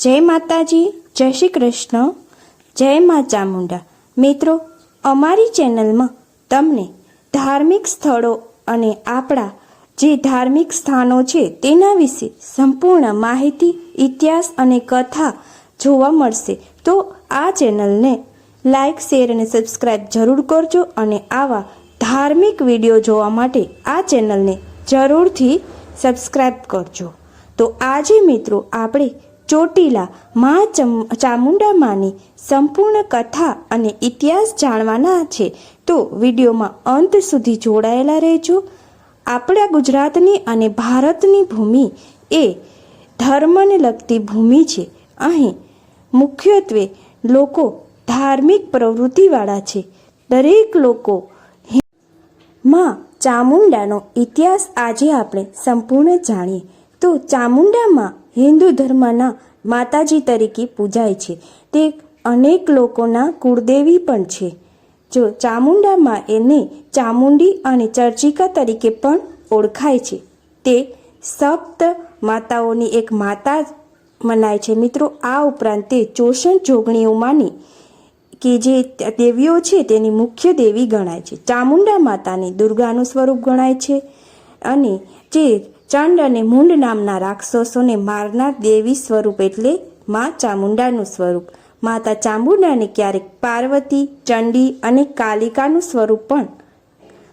જય માતાજી, જય શ્રી કૃષ્ણ, જય મા ચામુંડા. મિત્રો, અમારી ચેનલમાં તમને ધાર્મિક સ્થળો અને આપણા જે ધાર્મિક સ્થાનો છે તેના વિશે સંપૂર્ણ માહિતી, ઇતિહાસ અને કથા જોવા મળશે. તો આ ચેનલને લાઇક શેર અને સબસ્ક્રાઈબ જરૂર કરજો અને આવા ધાર્મિક વીડિયો જોવા માટે આ ચેનલને જરૂરથી સબસ્ક્રાઈબ કરજો. તો આજે મિત્રો, આપણે ચોટીલા મા ચમ ચામુંડા માની સંપૂર્ણ કથા અને ઇતિહાસ જાણવાના છે. તો વિડીયોમાં અંત સુધી જોડાયેલા રહેજો. આપણા ગુજરાતની અને ભારતની ભૂમિ એ ધર્મને લગતી ભૂમિ છે. અહીં મુખ્યત્વે લોકો ધાર્મિક પ્રવૃત્તિવાળા છે. દરેક લોકો માં ચામુંડાનો ઇતિહાસ આજે આપણે સંપૂર્ણ જાણીએ. તો ચામુંડામાં હિન્દુ ધર્મના માતાજી તરીકે પૂજાય છે. તે અનેક લોકોના કુળદેવી પણ છે. જો ચામુંડામાં એને ચામુંડી અને ચર્ચિકા તરીકે પણ ઓળખાય છે, તે સપ્ત માતાઓની એક માતા મનાય છે. મિત્રો, આ ઉપરાંત તે ચોષણ જોગણીઓમાંની કે જે દેવીઓ છે તેની મુખ્ય દેવી ગણાય છે. ચામુંડા માતાની દુર્ગાનું સ્વરૂપ ગણાય છે અને જે ચંડ અને મુંડ નામના રાક્ષસોને મારનાર દેવી સ્વરૂપ એટલે મા ચામુંડાનું સ્વરૂપ. માતા ચામુંડાને ક્યારેક પાર્વતી, ચંડી અને કાલિકાનું સ્વરૂપ પણ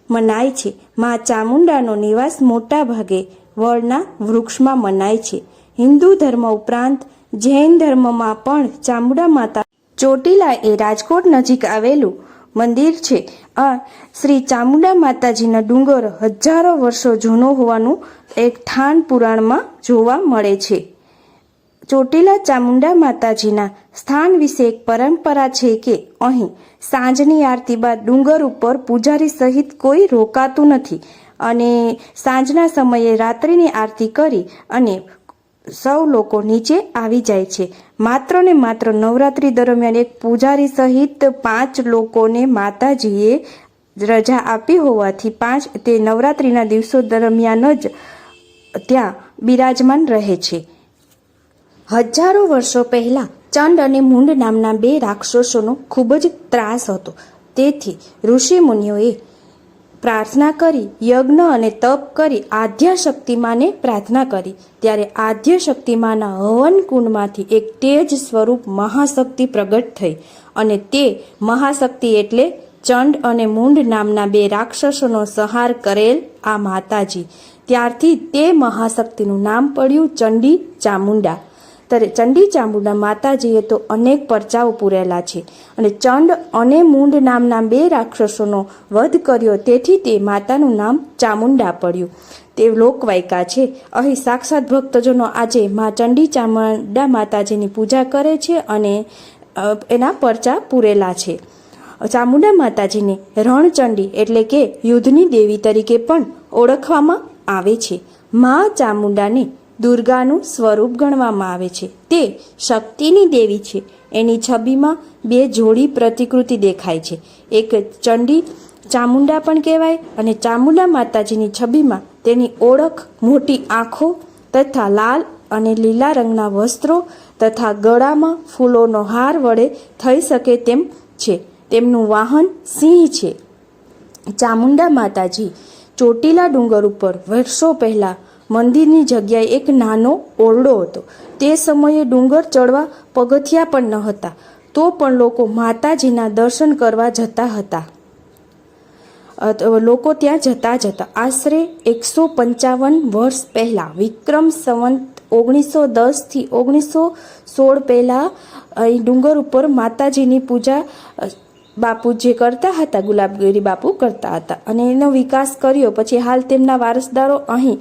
મનાય છે. મા ચામુંડાનો નિવાસ મોટા ભાગે વડના વૃક્ષમાં મનાય છે. હિન્દુ ધર્મ ઉપરાંત જૈન ધર્મમાં પણ ચામુંડા માતા ચોટીલા એ રાજકોટ નજીક આવેલું મંદિર છે. આ શ્રી ચામુંડા માતાજીના ડુંગર હજારો વર્ષો જૂનો હોવાનું એક ઠાણ પુરાણમાં જોવા મળે છે. ચોટીલા ચામુંડા માતાજીના સ્થાન વિશે એક પરંપરા છે કે અહીં સાંજની આરતી બાદ ડુંગર ઉપર પૂજારી સહિત કોઈ રોકાતું નથી અને સાંજના સમયે રાત્રિની આરતી કરી અને સૌ લોકો નીચે આવી જાય છે. માત્ર ને માત્ર નવરાત્રી દરમિયાન એક પૂજારી સહિત પાંચ લોકોને માતાજીએ રજા આપી હોવાથી પાંચ તે નવરાત્રિના દિવસો દરમિયાન જ ત્યાં બિરાજમાન રહે છે. હજારો વર્ષો પહેલાં ચંડ અને મુંડ નામના બે રાક્ષસોનો ખૂબ જ ત્રાસ હતો. તેથી ઋષિ મુનિઓએ પ્રાર્થના કરી, યજ્ઞ અને તપ કરી આદ્ય શક્તિમાને પ્રાર્થના કરી. ત્યારે આદ્ય શક્તિમાના હવન કુંડમાંથી એક તેજ સ્વરૂપ મહાશક્તિ પ્રગટ થઈ અને તે મહાશક્તિ એટલે ચંડ અને મુંડ નામના બે રાક્ષસોનો સંહાર કરેલ આ માતાજી. ત્યારથી તે મહાશક્તિનું નામ પડ્યું ચંડી ચામુંડા. ત્યારે ચંડી ચામુંડા માતાજીએ તો અનેક પરચાઓ પૂરેલા છે અને ચંડ અને મુંડ નામના બે રાક્ષસોનો વધ કર્યો તેથી તે માતાનું નામ ચામુંડા પડ્યું. તે લોકવાયકા છે. અહીં સાક્ષાત ભક્તજનો આજે મા ચંડી ચામુંડા માતાજીની પૂજા કરે છે અને એના પરચા પૂરેલા છે. ચામુંડા માતાજીને રણચંડી એટલે કે યુદ્ધની દેવી તરીકે પણ ઓળખવામાં આવે છે. મા ચામુંડાને દુર્ગાનું સ્વરૂપ ગણવામાં આવે છે. તે શક્તિની દેવી છે. એની છબીમાં બે જોડી પ્રતિકૃતિ દેખાય છે. એક ચંડી ચામુંડા પણ કહેવાય અને ચામુંડા માતાજીની છબીમાં તેની ઓળખ મોટી આંખો તથા લાલ અને લીલા રંગના વસ્ત્રો તથા ગળામાં ફૂલોનો હાર વડે થઈ શકે તેમ છે. તેમનું વાહન સિંહ છે. ચામુંડા માતાજી ચોટીલા ડુંગર ઉપર વર્ષો પહેલાં મંદિરની જગ્યાએ એક નાનો ઓરડો હતો. તે સમયે ડુંગર ચડવા પગથિયા પણ ન હતા, તો પણ લોકો માતાજીના દર્શન કરવા જતા હતા. લોકો ત્યાં જતા જતા આશરે એકસો પંચાવન વર્ષ પહેલાં, વિક્રમ સંવંત ઓગણીસો દસથી ઓગણીસો સોળ પહેલાં અહીં ડુંગર ઉપર માતાજીની પૂજા બાપુ જે કરતા હતા, ગુલાબગીરી બાપુ કરતા હતા. અને એનો વિકાસ કર્યો, પછી હાલ તેમના વારસદારો અહીં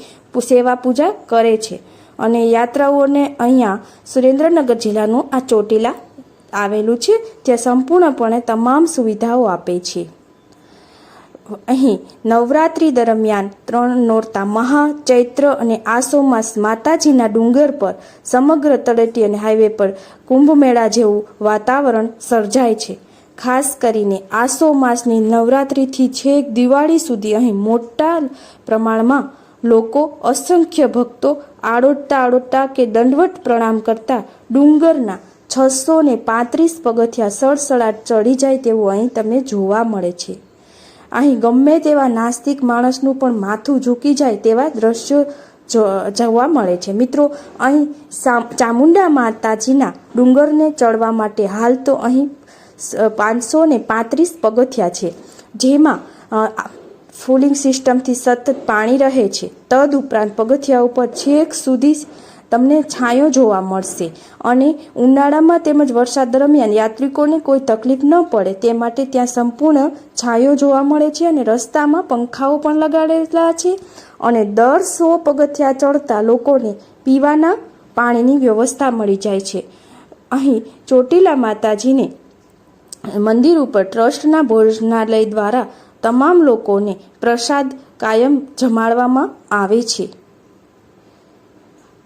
સેવા પૂજા કરે છે. અને યાત્રાઓને અહીંયા સુરેન્દ્રનગર જિલ્લાનું આ ચોટીલા આવેલું છે જે સંપૂર્ણપણે તમામ સુવિધાઓ આપે છે. અહીં નવરાત્રી દરમિયાન ત્રણ નોરતા મહા ચૈત્ર અને આસો માસ માતાજીના ડુંગર પર સમગ્ર તળેટી અને હાઈવે પર કુંભમેળા જેવું વાતાવરણ સર્જાય છે. ખાસ કરીને આસો માસની નવરાત્રિથી છેક દિવાળી સુધી અહીં મોટા પ્રમાણમાં લોકો અસંખ્ય ભક્તો આડોટતા આડોટતા કે દંડવટ પ્રણામ કરતા ડુંગરના છસો ને પાંત્રીસ પગથિયા સડસડાટ ચડી જાય તેવું અહીં તમને જોવા મળે છે. અહીં ગમે તેવા નાસ્તિક માણસનું પણ માથું ઝૂકી જાય તેવા દ્રશ્યો જોવા મળે છે. મિત્રો, અહીં ચામુંડા માતાજીના ડુંગરને ચડવા માટે હાલ તો અહીં પાંચસો ને પાંત્રીસ પગથિયા છે, જેમાં ફૂલિંગ સિસ્ટમથી સતત પાણી રહે છે. તદ ઉપરાંત પગથિયા ઉપર છેક સુધી તમને છાંયો જોવા મળશે અને ઉનાળામાં તેમજ વરસાદ દરમિયાન યાત્રિકોને કોઈ તકલીફ ન પડે, તે માટે ત્યાં સંપૂર્ણ છાંયો જોવા મળે છે અને રસ્તામાં પંખાઓ પણ લગાડેલા છે અને દર સો પગથિયા ચડતા લોકોને પીવાના પાણીની વ્યવસ્થા મળી જાય છે. અહીં ચોટીલા માતાજીને મંદિર ઉપર ટ્રસ્ટના ભોજનાલય દ્વારા તમામ લોકોને પ્રસાદ કાયમ જમાડવામાં આવે છે.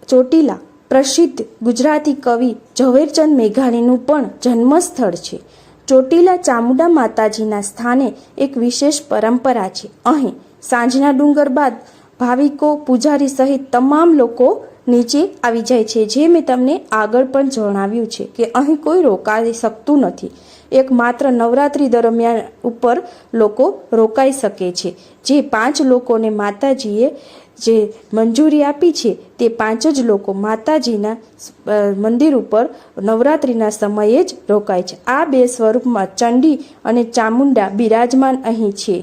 ચોટીલા પ્રસિદ્ધ ગુજરાતી કવિ ઝવેરચંદ મેઘાણીનું પણ જન્મસ્થળ છે. ચોટીલા ચામુંડા માતાજીના સ્થાને એક વિશેષ પરંપરા છે. અહીં સાંજના ડુંગર બાદ ભાવિકો, પૂજારી સહિત તમામ લોકો નીચે આવી જાય છે. જે મેં તમને આગળ પણ જણાવ્યું છે કે અહીં કોઈ રોકાઈ શકતું નથી. એક માત્ર નવરાત્રી દરમિયાન ઉપર લોકો રોકાઈ શકે છે. જે પાંચ લોકોને માતાજીએ જે મંજૂરી આપી છે તે પાંચ જ લોકો માતાજીના મંદિર ઉપર નવરાત્રિના સમયે જ રોકાય છે. આ બે સ્વરૂપમાં ચંડી અને ચામુંડા બિરાજમાન અહીં છે.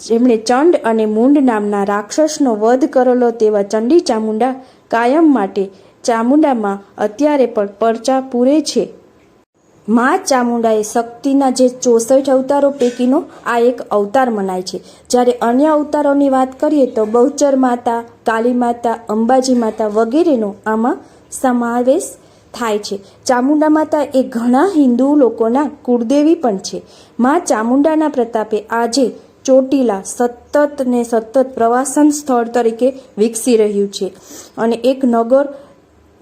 જેમણે ચંડ અને મુંડ નામના રાક્ષસનો વધ કરેલો તેવા ચંડી ચામુંડા કાયમ માટે ચામુંડામાં અત્યારે પણ પરચા પૂરે છે. મા ચામુંડાએ શક્તિના જે ચોસઠ અવતારો પૈકીનો આ એક અવતાર મનાય છે. જ્યારે અન્ય અવતારોની વાત કરીએ તો બહુચર માતા, કાલી માતા, અંબાજી માતા વગેરેનો આમાં સમાવેશ થાય છે. ચામુંડા માતા એ ઘણા હિન્દુ લોકોના કુળદેવી પણ છે. મા ચામુંડાના પ્રતાપે આજે ચોટીલા સતત ને સતત પ્રવાસન સ્થળ તરીકે વિકસી રહ્યું છે અને એક નગર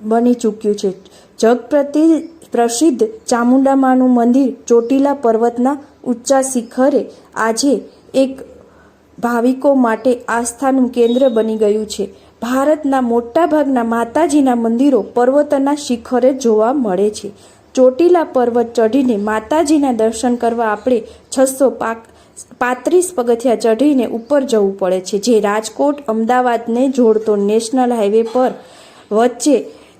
બની ચૂક્યું છે. જગપ્રતિ પ્રસિદ્ધ ચામુંડામાનું મંદિર ચોટીલા પર્વતના ઊંચા શિખરે આજે એક ભાવિકો માટે આસ્થાનું કેન્દ્ર બની ગયું છે. ભારતના મોટાભાગના માતાજીના મંદિરો પર્વતના શિખરે જોવા મળે છે. ચોટીલા પર્વત ચઢીને માતાજીના દર્શન કરવા આપણે છસો પાક, પાંત્રીસ પગથિયા ચઢીને ઉપર જવું પડે છે. જે રાજકોટ, અમદાવાદને જોડતો નેશનલ હાઈવે પર વચ્ચે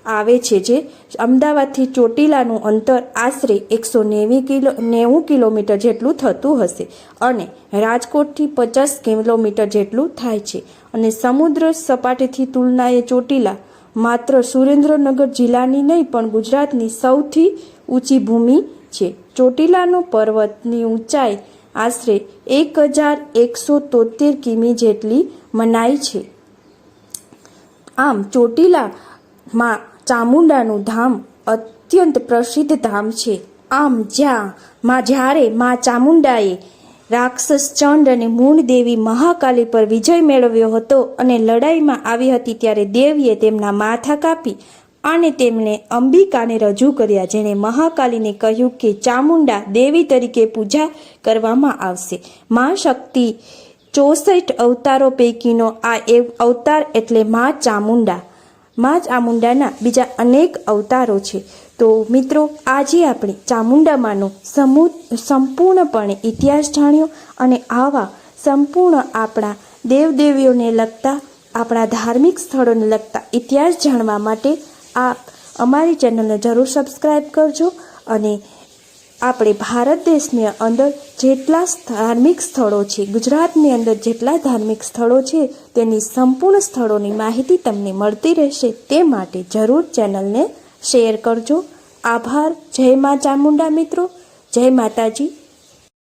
આવે છે, જે અમદાવાદથી ચોટીલાનું અંતર આશરે એકસો નેવી કિલો, નેવું કિલોમીટર જેટલું થતું હશે અને રાજકોટથી પચાસ કિલોમીટર જેટલું થાય છે. અને સમુદ્ર સપાટીથી તુલનાએ ચોટીલા માત્ર સુરેન્દ્રનગર જિલ્લાની નહીં, પણ ગુજરાતની સૌથી ઊંચી ભૂમિ છે. ચોટીલાનો પર્વતની ઊંચાઈ આશરે એક હજાર એકસો તોતેર કિમી જેટલી મનાય છે. આમ, ચોટીલામાં ચામુંડાનું ધામ અત્યંત પ્રસિદ્ધ ધામ છે. આમ, જ્યાં માં જ્યારે માં ચામુંડાએ રાક્ષસ ચંડ અને મૂળ દેવી મહાકાલી પર વિજય મેળવ્યો હતો અને લડાઈમાં આવી હતી ત્યારે દેવીએ તેમના માથા કાપી અને તેમને અંબિકાને રજૂ કર્યા, જેણે મહાકાલીને કહ્યું કે ચામુંડા દેવી તરીકે પૂજા કરવામાં આવશે. મા શક્તિ ચોસઠ અવતારો પૈકીનો આ એક અવતાર એટલે મા ચામુંડા. મા ચામુંડાના બીજા અનેક અવતારો છે. તો મિત્રો, આજે આપણે ચામુંડામાંનો સમૂહ, સંપૂર્ણપણે ઇતિહાસ જાણ્યો અને આવા સંપૂર્ણ આપણા દેવદેવીઓને લગતા, આપણા ધાર્મિક સ્થળોને લગતા ઇતિહાસ જાણવા માટે આપ અમારી ચેનલને જરૂર સબસ્ક્રાઈબ કરજો અને આપણે ભારત દેશની અંદર જેટલા ધાર્મિક સ્થળો છે, ગુજરાતની અંદર જેટલા ધાર્મિક સ્થળો છે, તેની સંપૂર્ણ સ્થળોની માહિતી તમને મળતી રહેશે. તે માટે જરૂર ચેનલને શેર કરજો. આભાર. જય મા ચામુંડા મિત્રો. જય માતાજી.